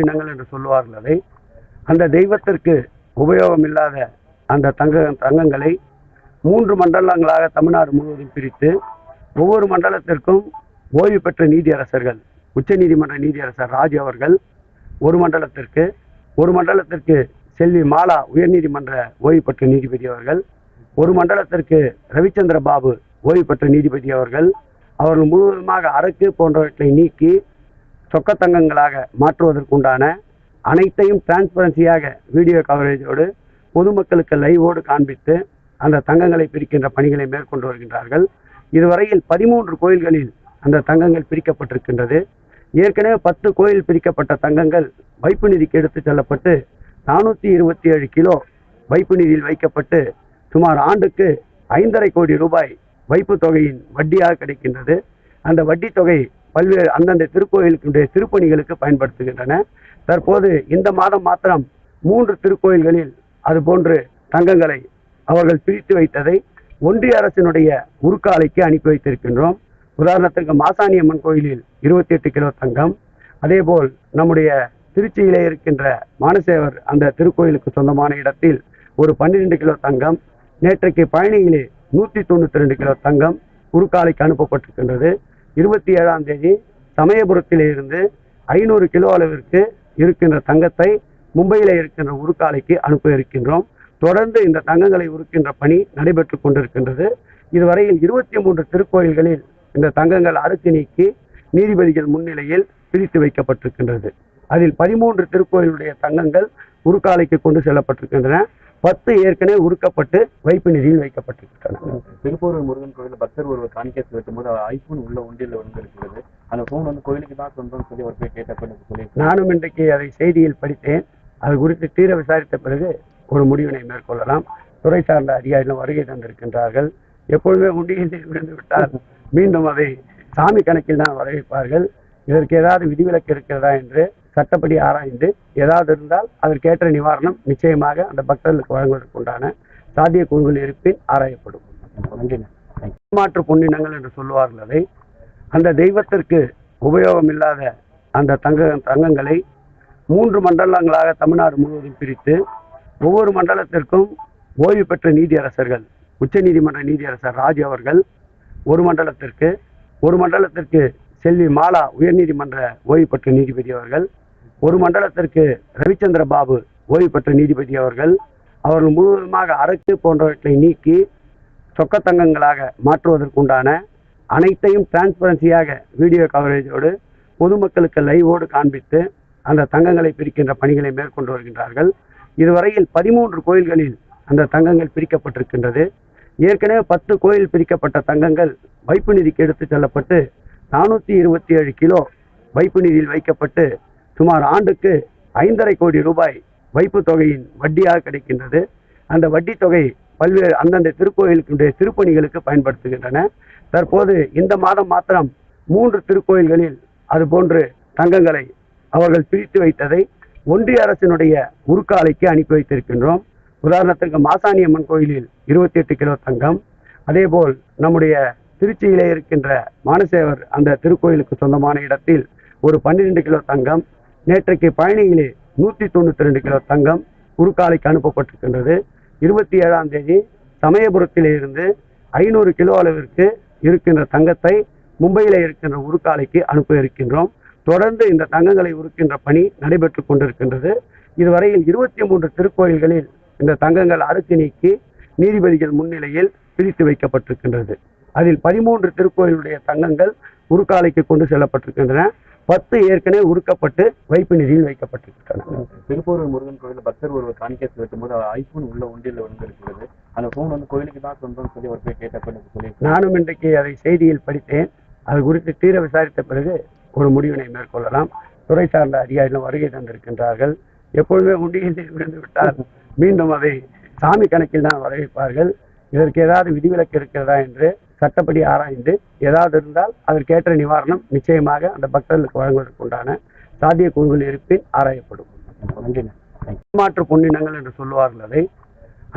இனங்கள் என்று சொல்லுவார்கள் அதை. அந்த தெய்வத்திற்கு உபயோகம் இல்லாத அந்த தங்க தங்கங்களை மூன்று மண்டலங்களாக தமிழ்நாடு முழுவதும் பிரித்து ஒவ்வொரு மண்டலத்திற்கும் ஓய்வு பெற்ற நீதியரசர்கள் உச்ச நீதிமன்ற நீதியரசர் ராஜ் அவர்கள் ஒரு மண்டலத்திற்கு ஒரு மண்டலத்திற்கு செல்வி மாலா உயர்நீதிமன்ற ஓய்வு பெற்ற நீதிபதி அவர்கள் ஒரு மண்டலத்திற்கு ரவிச்சந்திர பாபு ஓய்வு பெற்ற நீதிபதி அவர்கள் அவர்கள் முழுவதுமாக அரக்கு போன்றவற்றை நீக்கி சொக்கத்தங்கங்களாக மாற்றுவதற்குண்டான அனைத்தையும் டிரான்ஸ்பரன்சியாக வீடியோ கவரேஜோடு பொதுமக்களுக்கு லைவோடு காண்பித்து அந்த தங்கங்களை பிரிக்கின்ற பணிகளை மேற்கொண்டு வருகின்றார்கள். இதுவரையில் பதிமூன்று கோயில்களில் அந்த தங்கங்கள் பிரிக்கப்பட்டிருக்கின்றது. ஏற்கனவே பத்து கோயில் பிரிக்கப்பட்ட தங்கங்கள் வைப்பு நிதிக்கு எடுத்துச் செல்லப்பட்டு நானூற்றி இருபத்தி ஏழு கிலோ வைப்பு நிதியில் வைக்கப்பட்டு சுமார் ஆண்டுக்கு ஐந்தரை கோடி ரூபாய் வைப்பு தொகையின் வட்டியாக கிடைக்கின்றது. அந்த வட்டி தொகை பல்வேறு அந்தந்த திருக்கோயிலுக்குடைய திருப்பணிகளுக்கு பயன்படுத்துகின்றன. தற்போது இந்த மாதம் மாத்திரம் மூன்று திருக்கோயில்களில் அதுபோன்று தங்கங்களை அவர்கள் பிரித்து வைத்ததை ஒன்றிய அரசினுடைய உருக்காலைக்கு அனுப்பி வைத்திருக்கின்றோம். உதாரணத்துக்கு மாசாணியம்மன் கோயிலில் இருபத்தி எட்டு கிலோ தங்கம். அதேபோல் நம்முடைய திருச்சியிலே இருக்கின்ற மானசேவர் அந்த திருக்கோயிலுக்கு சொந்தமான இடத்தில் ஒரு பன்னிரெண்டு கிலோ தங்கம் நேற்றைக்கு பழனியிலே நூற்றி தொண்ணூற்றி ரெண்டு கிலோ தங்கம் உருக்காலைக்கு அனுப்பப்பட்டிருக்கின்றது. இருபத்தி ஏழாம் தேதி சமயபுரத்திலே இருந்து ஐநூறு கிலோ அளவிற்கு இருக்கின்ற தங்கத்தை மும்பையில் இருக்கின்ற உருக்காலைக்கு அனுப்ப இருக்கின்றோம். தொடர்ந்து இந்த தங்கங்களை உருக்கின்ற பணி நடைபெற்று கொண்டிருக்கின்றது. இதுவரையில் இருபத்தி மூன்று திருக்கோயில்களில் இந்த தங்கங்கள் அறுத்து நீக்கி நீதிபதிகள் முன்னிலையில் பிரித்து வைக்கப்பட்டிருக்கின்றது. அதில் பதிமூன்று திருக்கோயிலுடைய தங்கங்கள் உருக்காலைக்கு கொண்டு செல்லப்பட்டிருக்கின்றன. பத்து ஏற்கனவே உருக்கப்பட்டு வைப்பு நிதியில் வைக்கப்பட்டிருக்கின்றன. திருப்பூர் முருகன் கோயில்ல பக்தர் ஒருவர் காணிக்கை செலுத்தும் போது ஐபோன் உள்ள உண்டியல்ல வந்து இருக்கிறது அந்த போன் வந்து கோயிலுக்கு தான் சொந்தம்னு சொல்லி ஒரு போய் கேட்டப்ப எனக்கு சொல்லி நானும் இன்றைக்கு அதை செய்தியில் படித்தேன். அது குறித்து தீர விசாரித்த பிறகு ஒரு முடிவினை மேற்கொள்ளலாம். துறை சார்ந்த அதிகாரிகள் வருகை தந்திருக்கின்றார்கள். எப்பொழுதுமே உண்டியலில் விழுந்து விட்டால் மீண்டும் அதை சாமி கணக்கில் தான் வர வைப்பார்கள் இதற்கு ஏதாவது விதிவிலக்கு இருக்கிறதா என்று சட்டப்படி ஆராய்ந்து ஏதாவது இருந்தால் அதற்கேற்ற நிவாரணம் நிச்சயமாக அந்த பக்தர்களுக்கு வழங்குவதற்குண்டான சாத்தியக்கூறுகள் இருப்பின் ஆராயப்படும். நன்றி. மாற்று பொன்னினங்கள் என்று சொல்லுவார்கள் அதை. அந்த தெய்வத்திற்கு உபயோகம் இல்லாத அந்த தங்க தங்கங்களை மூன்று மண்டலங்களாக தமிழ்நாடு முழுவதும் பிரித்து ஒவ்வொரு மண்டலத்திற்கும் ஓய்வு பெற்ற நீதியரசர்கள் உச்சநீதிமன்ற நீதியரசர் ராஜ் அவர்கள் ஒரு மண்டலத்திற்கு ஒரு மண்டலத்திற்கு செல்வி மாலா உயர்நீதிமன்ற ஓய்வு பெற்ற நீதிபதி அவர்கள் ஒரு மண்டலத்திற்கு ரவிச்சந்திர பாபு ஓய்வு பெற்ற நீதிபதி அவர்கள் அவர்கள் முழுவதுமாக அரசு போன்றவற்றை நீக்கி சொக்கத்தங்கங்களாக மாற்றுவதற்குண்டான அனைத்தையும் டிரான்ஸ்பரன்சியாக வீடியோ கவரேஜோடு பொதுமக்களுக்கு லைவோடு காண்பித்து அந்த தங்கங்களை பிரிக்கின்ற பணிகளை மேற்கொண்டு வருகின்றார்கள். இதுவரையில் பதிமூன்று கோயில்களில் அந்த தங்கங்கள் பிரிக்கப்பட்டிருக்கின்றது. ஏற்கனவே பத்து கோயில் பிரிக்கப்பட்ட தங்கங்கள் வைப்பு நிதிக்கு எடுத்துச் செல்லப்பட்டு நானூற்றி இருபத்தி ஏழு கிலோ வைப்பு நிதியில் வைக்கப்பட்டு சுமார் ஆண்டுக்கு ஐந்தரை கோடி ரூபாய் வைப்பு தொகையின் வட்டியாக கிடைக்கின்றது. அந்த வட்டி தொகை பல்வேறு அந்தந்த திருக்கோயிலுக்குடைய திருப்பணிகளுக்கு பயன்படுத்துகின்றன. தற்போது இந்த மாதம் மாத்திரம் மூன்று திருக்கோயில்களில் அதுபோன்று தங்கங்களை அவர்கள் பிரித்து வைத்ததை ஒன்றிய அரசினுடைய உருக்காலைக்கு அனுப்பி வைத்திருக்கின்றோம். உதாரணத்துக்கு மாசாணியம்மன் கோயிலில் இருபத்தி எட்டு கிலோ தங்கம். அதேபோல் நம்முடைய திருச்சியிலே இருக்கின்ற மானசேவர் அந்த திருக்கோயிலுக்கு சொந்தமான இடத்தில் ஒரு பன்னிரெண்டு கிலோ தங்கம். நேற்றைக்கு பழனியிலே நூற்றி தொண்ணூற்றி ரெண்டு கிலோ தங்கம் குறுக்காலைக்கு அனுப்பப்பட்டிருக்கின்றது. இருபத்தி ஏழாம் தேதி சமயபுரத்திலிருந்து ஐநூறு கிலோ அளவிற்கு இருக்கின்ற தங்கத்தை மும்பையில் இருக்கின்ற உருக்காலைக்கு அனுப்ப இருக்கின்றோம். தொடர்ந்து இந்த தங்கங்களை உருக்கின்ற பணி நடைபெற்று கொண்டிருக்கின்றது. இதுவரையில் இருபத்தி மூன்று திருக்கோயில்களில் இந்த தங்கங்கள் அறுத்து நீக்கி நீதிபதிகள் முன்னிலையில் பிரித்து வைக்கப்பட்டிருக்கின்றது. அதில் பதிமூன்று திருக்கோயிலுடைய தங்கங்கள் உருக்காலைக்கு கொண்டு செல்லப்பட்டிருக்கின்றன. பத்து ஏற்கனவே உருக்கப்பட்டு வைப்பு நிதியில் வைக்கப்பட்டிருக்கின்றன. திருப்பூர் முருகன் கோயில்ல பக்தர் ஒருவர் காணிக்கை செலுத்தும் போது ஐபோன் உள்ள உண்டியல்ல வந்து இருக்கிறது அந்த போன் வந்து கோயிலுக்கு தான் சொந்தம்னு சொல்லி ஒரு போய் கேட்டப்ப சொல்லி நானும் இன்றைக்கு அதை செய்தியில் படித்தேன். அது குறித்து தீர விசாரித்த பிறகு ஒரு முடிவினை மேற்கொள்ளலாம். துறை சார்ந்த அதிகாரிகள் வருகை தந்திருக்கின்றார்கள். எப்பொழுதுமே உண்டியலில் விழுந்து விட்டால் மீண்டும் அதை சாமி கணக்கில் தான் வர வைப்பார்கள் இதற்கு ஏதாவது விதிவிலக்கு இருக்கிறதா என்று சட்டப்படி ஆராய்ந்து ஏதாவது இருந்தால் அதற்கேற்ற நிவாரணம் நிச்சயமாக அந்த பக்தர்களுக்கு வழங்குவதற்குண்டான சாத்தியக்கூறுகள் இருப்பின் ஆராயப்படும். நன்றி. மாற்று பொன்னினங்கள் என்று சொல்லுவார்கள் அதை.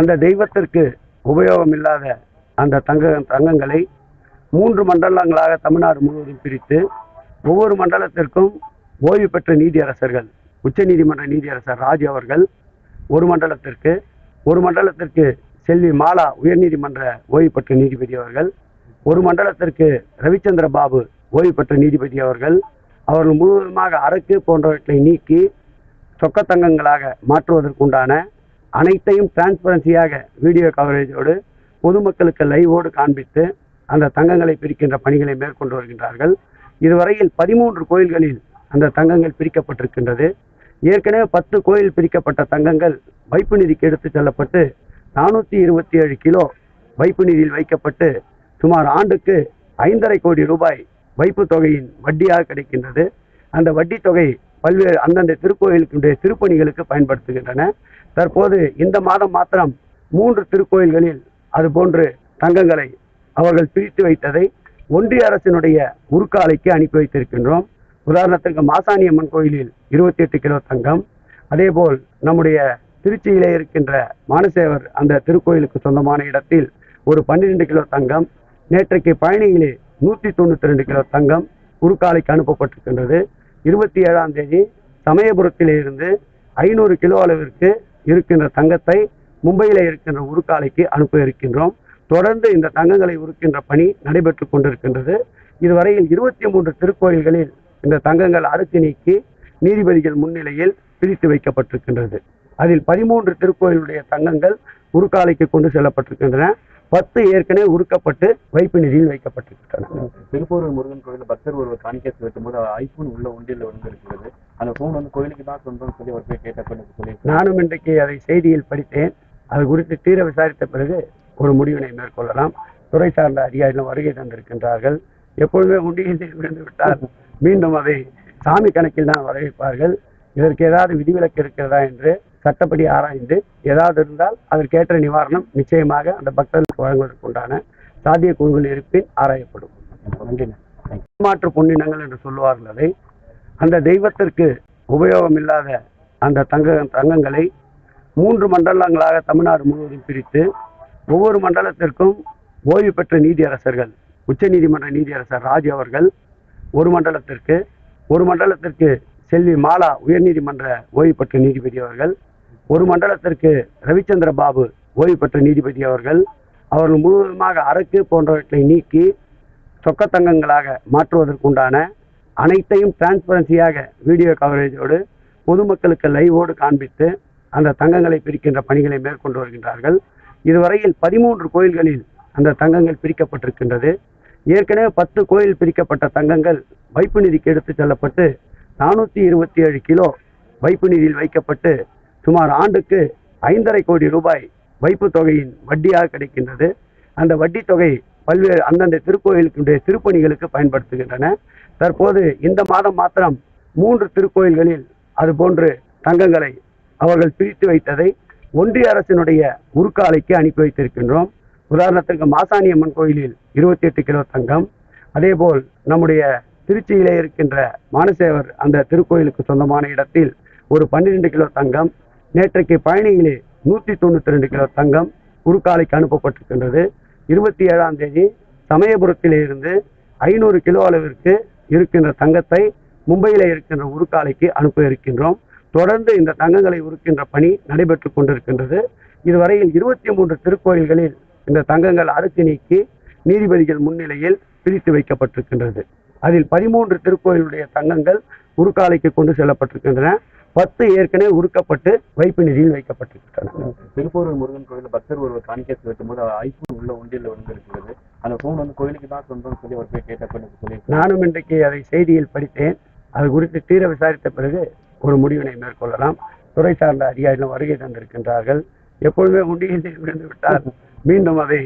அந்த தெய்வத்திற்கு உபயோகம் இல்லாத அந்த தங்க தங்கங்களை மூன்று மண்டலங்களாக தமிழ்நாடு முழுவதும் பிரித்து ஒவ்வொரு மண்டலத்திற்கும் ஓய்வு பெற்ற நீதியரசர்கள் உச்ச நீதிமன்ற நீதியரசர் ராஜ் அவர்கள் ஒரு மண்டலத்திற்கு ஒரு மண்டலத்திற்கு செல்வி மாலா உயர்நீதிமன்ற ஓய்வு பெற்ற நீதிபதி அவர்கள் ஒரு மண்டலத்திற்கு ரவிச்சந்திர பாபு ஓய்வு பெற்ற நீதிபதி அவர்கள் அவர்கள் முழுவதுமாக அரக்கு போன்றவற்றை நீக்கி சொக்கத்தங்கங்களாக மாற்றுவதற்குண்டான அனைத்தையும் டிரான்ஸ்பரன்சியாக வீடியோ கவரேஜோடு பொதுமக்களுக்கு லைவோடு காண்பித்து அந்த தங்கங்களை பிரிக்கின்ற பணிகளை மேற்கொண்டு வருகின்றார்கள். இதுவரையில் பதிமூன்று கோயில்களில் அந்த தங்கங்கள் பிரிக்கப்பட்டிருக்கின்றது. ஏற்கனவே பத்து கோயில் பிரிக்கப்பட்ட தங்கங்கள் வைப்பு நிதிக்கு எடுத்துச் செல்லப்பட்டு நானூற்றி இருபத்தி ஏழு கிலோ வைப்பு நிதியில் வைக்கப்பட்டு சுமார் ஆண்டுக்கு ஐந்தரை கோடி ரூபாய் வைப்பு தொகையின் வட்டியாக கிடைக்கின்றது. அந்த வட்டி தொகை பல்வேறு அந்தந்த திருக்கோயிலுக்குடைய திருப்பணிகளுக்கு பயன்படுத்துகின்றன. தற்போது இந்த மாதம் மாத்திரம் மூன்று திருக்கோயில்களில் அதுபோன்று தங்கங்களை அவர்கள் பிரித்து வைத்ததை ஒன்றிய அரசினுடைய உருக்காலைக்கு அனுப்பி வைத்திருக்கின்றோம். உதாரணத்திற்கு மாசாணியம்மன் கோயிலில் இருபத்தி எட்டு கிலோ தங்கம். அதேபோல் நம்முடைய திருச்சியிலே இருக்கின்ற மானசேவர் அந்த திருக்கோயிலுக்கு சொந்தமான இடத்தில் ஒரு பன்னிரெண்டு கிலோ தங்கம். நேற்றைக்கு பழனியிலே நூற்றி தொண்ணூற்றி ரெண்டு கிலோ தங்கம் உருக்காலைக்கு அனுப்பப்பட்டிருக்கின்றது. இருபத்தி ஏழாம் தேதி சமயபுரத்தில் இருந்து ஐநூறு கிலோ அளவிற்கு இருக்கின்ற தங்கத்தை மும்பையில் இருக்கின்ற உருக்காலைக்கு அனுப்ப இருக்கின்றோம். தொடர்ந்து இந்த தங்கங்களை உருக்கின்ற பணி நடைபெற்று கொண்டிருக்கின்றது. இதுவரையில் இருபத்தி மூன்று திருக்கோயில்களில் இந்த தங்கங்கள் அறுத்து நீக்கி நீதிபதிகள் முன்னிலையில் பிரித்து வைக்கப்பட்டிருக்கின்றது. அதில் பதிமூன்று திருக்கோயிலுடைய தங்கங்கள் உருக்காலைக்கு கொண்டு செல்லப்பட்டிருக்கின்றன. பத்து ஏற்கனவே உருக்கப்பட்டு வைப்பு நிதியில் வைக்கப்பட்டிருக்கின்றன. திருப்பூர் முருகன் கோயில் பக்தர் ஒரு காணிக்கை செலுத்தும் போது ஐபோன் உள்ள ஒன்றில் வந்து இருக்கிறது அந்த போன் வந்து கோயிலுக்கு தான் சொந்தம்னு சொல்லி அவர் போய் சொல்லி நானும் இன்றைக்கு அதை செய்தியில் படித்தேன். அது குறித்து தீர விசாரித்த பிறகு ஒரு முடிவினை மேற்கொள்ளலாம். துறை சார்ந்த அதிகாரிகளும் வருகை தந்திருக்கின்றார்கள். எப்பொழுதுமே உண்டியில் விழுந்து விட்டால் மீண்டும் அதை சாமி கணக்கில் தான் வரவேற்பார்கள் இதற்கு ஏதாவது விதிவிலக்கு இருக்கிறதா என்று சட்டப்படி ஆராய்ந்து ஏதாவது இருந்தால் அதற்கேற்ற நிவாரணம் நிச்சயமாக அந்த பக்தர்களுக்கு வழங்குவதற்குண்டான சாத்தியக்கூறுகள் இருப்பின் ஆராயப்படும். நன்றி. மாற்று பொன்னினங்கள் என்று சொல்லுவார்கள் அதை. அந்த தெய்வத்திற்கு உபயோகம் இல்லாத அந்த தங்க தங்கங்களை மூன்று மண்டலங்களாக தமிழ்நாடு முழுவதும் பிரித்து ஒவ்வொரு மண்டலத்திற்கும் ஓய்வு பெற்ற நீதியரசர்கள் உச்சநீதிமன்ற நீதியரசர் ராஜ் அவர்கள் ஒரு மண்டலத்திற்கு ஒரு மண்டலத்திற்கு செல்வி மாலா உயர்நீதிமன்ற ஓய்வு பெற்ற நீதிபதி அவர்கள் ஒரு மண்டலத்திற்கு ரவிச்சந்திர பாபு ஓய்வு பெற்ற நீதிபதி அவர்கள் அவர்கள் முழுவதுமாக அரக்கு போன்றவற்றை நீக்கி சொக்கத்தங்கங்களாக மாற்றுவதற்குண்டான அனைத்தையும் டிரான்ஸ்பரன்சியாக வீடியோ கவரேஜோடு பொதுமக்களுக்கு லைவோடு காண்பித்து அந்த தங்கங்களை பிரிக்கின்ற பணிகளை மேற்கொண்டு வருகின்றார்கள். இதுவரையில் பதிமூன்று கோயில்களில் அந்த தங்கங்கள் பிரிக்கப்பட்டிருக்கின்றது. ஏற்கனவே பத்து கோயில் பிரிக்கப்பட்ட தங்கங்கள் வைப்பு நிதிக்கு எடுத்துச் செல்லப்பட்டு நானூற்றி இருபத்தி ஏழு கிலோ வைப்பு நிதியில் வைக்கப்பட்டு சுமார் ஆண்டுக்கு ஐந்தரை கோடி ரூபாய் வைப்பு தொகையின் வட்டியாக கிடைக்கின்றது. அந்த வட்டி தொகை பல்வேறு அந்தந்த திருக்கோயிலுக்குடைய திருப்பணிகளுக்கு பயன்படுத்துகின்றன. தற்போது இந்த மாதம் மாத்திரம் மூன்று திருக்கோயில்களில் அதுபோன்று தங்கங்களை அவர்கள் பிரித்து வைத்ததை ஒன்றிய அரசினுடைய உருக்காலைக்கு அனுப்பி வைத்திருக்கின்றோம். உதாரணத்திற்கு மாசாணியம்மன் கோயிலில் இருபத்தி எட்டு கிலோ தங்கம். அதேபோல் நம்முடைய திருச்சியிலே இருக்கின்ற மானசேவர் அந்த திருக்கோயிலுக்கு சொந்தமான இடத்தில் ஒரு பன்னிரெண்டு கிலோ தங்கம். நேற்றைக்கு பயணிகளே நூற்றி தொண்ணூற்றி ரெண்டு கிலோ தங்கம் உருக்காலைக்கு அனுப்பப்பட்டிருக்கின்றது. இருபத்தி ஏழாம் தேதி சமயபுரத்தில் இருந்து ஐநூறு கிலோ அளவிற்கு இருக்கின்ற தங்கத்தை மும்பையில் இருக்கின்ற உருக்காலைக்கு அனுப்ப இருக்கின்றோம். தொடர்ந்து இந்த தங்கங்களை உருக்கின்ற பணி நடைபெற்று கொண்டிருக்கின்றது. இதுவரையில் இருபத்தி மூன்று திருக்கோயில்களில் இந்த தங்கங்கள் அறுத்து நீக்கி நீதிபதிகள் முன்னிலையில் பிரித்து வைக்கப்பட்டிருக்கின்றது. அதில் பதிமூன்று திருக்கோயிலுடைய தங்கங்கள் உருக்காலைக்கு கொண்டு செல்லப்பட்டிருக்கின்றன. பத்து ஏற்கனவே உருக்கப்பட்டு வைப்பு நிதியில் வைக்கப்பட்டிருக்கின்றன. திருப்பூர் முருகன் கோயில் பக்தர் ஒரு காணிக்கை செலுத்தும் போது ஐபோன் உள்ள ஒன்றில் வந்து இருக்கிறது அந்த போன் வந்து கோயிலுக்கு தான் சொந்தம்னு சொல்லி அவர் போய் கேட்டப்ப எனக்கு சொல்லி நானும் இன்றைக்கு அதை செய்தியில் படித்தேன். அது குறித்து தீர விசாரித்த பிறகு ஒரு முடிவினை மேற்கொள்ளலாம். துறை சார்ந்த அதிகாரிகளும் வருகை தந்திருக்கின்றார்கள். எப்பொழுதுமே உண்டியில் விழுந்து விட்டால் மீண்டும் அதை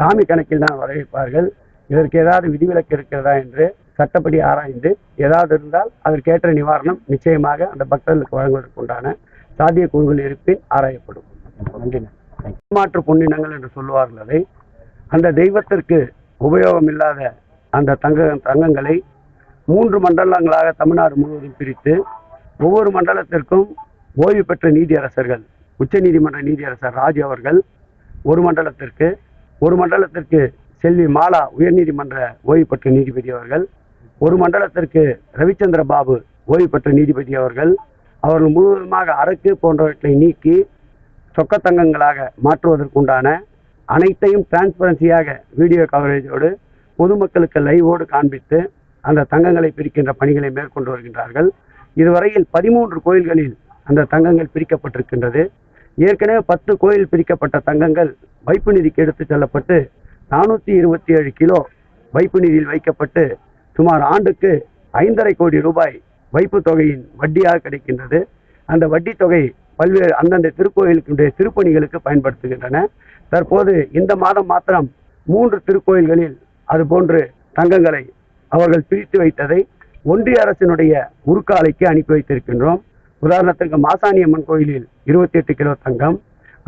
சாமி கணக்கில் தான் வரவேற்பார்கள். இதற்கு ஏதாவது விதிவிலக்கு இருக்கிறதா என்று சட்டப்படி ஆராய்ந்து ஏதாவது இருந்தால் அதற்கேற்ற நிவாரணம் நிச்சயமாக அந்த பக்தர்களுக்கு வழங்குவதற்குண்டான சாத்தியக்கூறுகள் இருப்பின் ஆராயப்படும். நன்றி. மாற்று பொன்னினங்கள் என்று சொல்லுவார்கள் அதை. அந்த தெய்வத்திற்கு உபயோகம் இல்லாத அந்த தங்க தங்கங்களை மூன்று மண்டலங்களாக தமிழ்நாடு முழுவதும் பிரித்து ஒவ்வொரு மண்டலத்திற்கும் ஓய்வு பெற்ற நீதியரசர்கள் உச்ச நீதிமன்ற நீதியரசர் ராஜ் அவர்கள் ஒரு மண்டலத்திற்கு ஒரு மண்டலத்திற்கு செல்வி மாலா உயர்நீதிமன்ற ஓய்வு பெற்ற நீதிபதி அவர்கள் ஒரு மண்டலத்திற்கு ரவிச்சந்திர பாபு ஓய்வு பெற்ற நீதிபதி அவர்கள் அவர்கள் முழுவதுமாக அரக்கு போன்றவற்றை நீக்கி சொக்கத்தங்கங்களாக மாற்றுவதற்குண்டான அனைத்தையும் டிரான்ஸ்பரன்சியாக வீடியோ கவரேஜோடு பொதுமக்களுக்கு லைவோடு காண்பித்து அந்த தங்கங்களை பிரிக்கின்ற பணிகளை மேற்கொண்டு வருகின்றார்கள். இதுவரையில் பதிமூன்று கோயில்களில் அந்த தங்கங்கள் பிரிக்கப்பட்டிருக்கின்றது. ஏற்கனவே பத்து கோயில் பிரிக்கப்பட்ட தங்கங்கள் வைப்பு நிதிக்கு எடுத்துச் செல்லப்பட்டு நானூற்றி இருபத்தி ஏழு கிலோ வைப்பு நிதியில் வைக்கப்பட்டு சுமார் ஆண்டுக்கு ஐந்தரை கோடி ரூபாய் வைப்பு தொகையின் வட்டியாக கிடைக்கின்றது. அந்த வட்டி தொகை பல்வேறு அந்தந்த திருக்கோயிலுக்குடைய திருப்பணிகளுக்கு பயன்படுத்துகின்றன. தற்போது இந்த மாதம் மாத்திரம் மூன்று திருக்கோயில்களில் அதுபோன்று தங்கங்களை அவர்கள் பிரித்து வைத்ததை ஒன்றிய அரசினுடைய உருக்காலைக்கு அனுப்பி வைத்திருக்கின்றோம். உதாரணத்துக்கு மாசாணியம்மன் கோயிலில் இருபத்தி எட்டு கிலோ தங்கம்.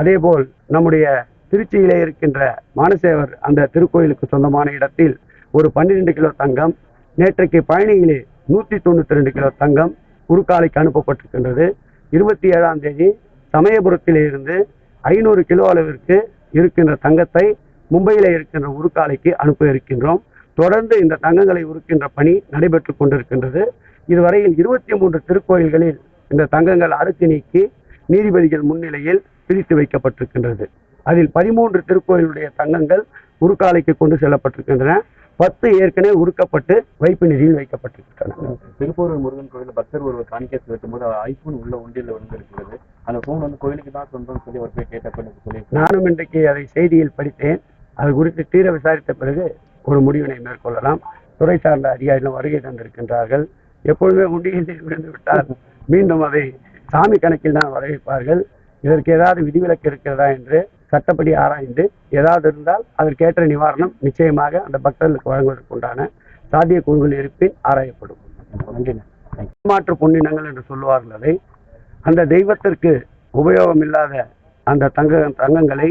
அதேபோல் நம்முடைய திருச்சியிலே இருக்கின்ற மானசேவர் அந்த திருக்கோயிலுக்கு சொந்தமான இடத்தில் ஒரு பன்னிரெண்டு கிலோ தங்கம். நேற்றைக்கு பழனியிலே நூற்றி தொண்ணூற்றி ரெண்டு கிலோ தங்கம் குறுக்காலைக்கு அனுப்பப்பட்டிருக்கின்றது. இருபத்தி ஏழாம் தேதி சமயபுரத்திலே இருந்து ஐநூறு கிலோ அளவிற்கு இருக்கின்ற தங்கத்தை மும்பையில் இருக்கின்ற உருக்காலைக்கு அனுப்ப இருக்கின்றோம். தொடர்ந்து இந்த தங்கங்களை உருக்கின்ற பணி நடைபெற்று கொண்டிருக்கின்றது. இதுவரையில் இருபத்தி மூன்று திருக்கோயில்களில் இந்த தங்கங்கள் அறுத்து நீக்கி நீதிபதிகள் முன்னிலையில் பிரித்து வைக்கப்பட்டிருக்கின்றது. அதில் பதிமூன்று திருக்கோயிலுடைய தங்கங்கள் உருக்காலைக்கு கொண்டு செல்லப்பட்டிருக்கின்றன. பத்து ஏற்கனவே உருக்கப்பட்டு வைப்பு நிதியில் வைக்கப்பட்டிருக்கின்றன. திருப்பூர் முருகன் கோயிலில் பக்தர் ஒருவர் காணிக்கை செலுத்தும் போது ஐபோன் உள்ள உண்டியல்ல விழுந்திருக்கிறது அந்த ஃபோன் வந்து கோயிலுக்கு தான் சொந்தம்னு சொல்லி ஒரு பேர் கேட்டப்ப எனக்கு சொல்லி நானும் இன்றைக்கு அதை செய்தியில் படித்தேன். அது குறித்து தீர விசாரித்த பிறகு ஒரு முடிவினை மேற்கொள்ளலாம். துறை சார்ந்த அதிகாரிகள் வருகை தந்திருக்கின்றார்கள். எப்பொழுதுமே உண்டியலில் விழுந்து விட்டால் மீண்டும் அதை சாமி கணக்கில் தான் வரவேற்பார்கள். இதற்கு ஏதாவது விதிவிலக்கு இருக்கிறதா என்று சட்டப்படி ஆராய்ந்து ஏதாவது இருந்தால் அதற்கேற்ற நிவாரணம் நிச்சயமாக அந்த பக்தர்களுக்கு வழங்குவதற்கு உண்டான சாத்திய கூறுகள் இருப்பின் ஆராயப்படும். நன்றி. மாற்று பொன்னினங்கள் என்று சொல்லுவார்கள் அதை. அந்த தெய்வத்திற்கு உபயோகம் இல்லாத அந்த தங்க தங்கங்களை